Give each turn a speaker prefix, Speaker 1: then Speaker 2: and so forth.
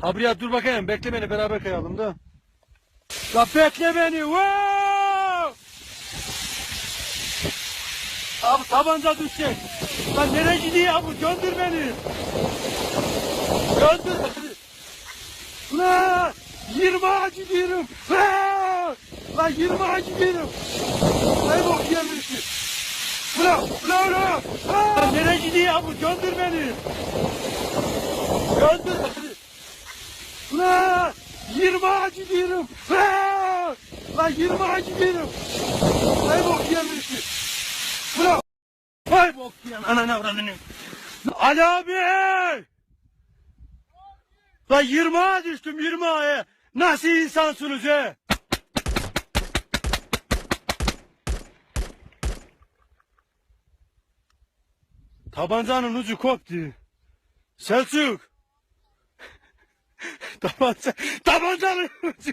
Speaker 1: Ha buraya dur bakayım. Bekle beni beraber kayalım da. La bekle beni. Wow! Abi tabanca düşecek. Lan nereye gidiyor abi? Göndür beni. Göndür beni. Ulan 20 ağa gidiyorum. Ulan Lan 20 ağa gidiyorum. Ne bok yemişsin. Ulan ulan ulan. Lan nereye gidiyor abi? Göndür beni. Göndür beni. Ulan 20 ağa gidiyorum. Ulan Lan 20 ağa gidiyorum. Ne bok yemişsin. Ulan. Vay bok yiyen ananı avradını. Ali abi! Lan 20 ağa düştüm 20 ağa. Nasıl insansınız he? Tabancanın ucu koptu. Selçuk. Tabanca, tabancanın ucu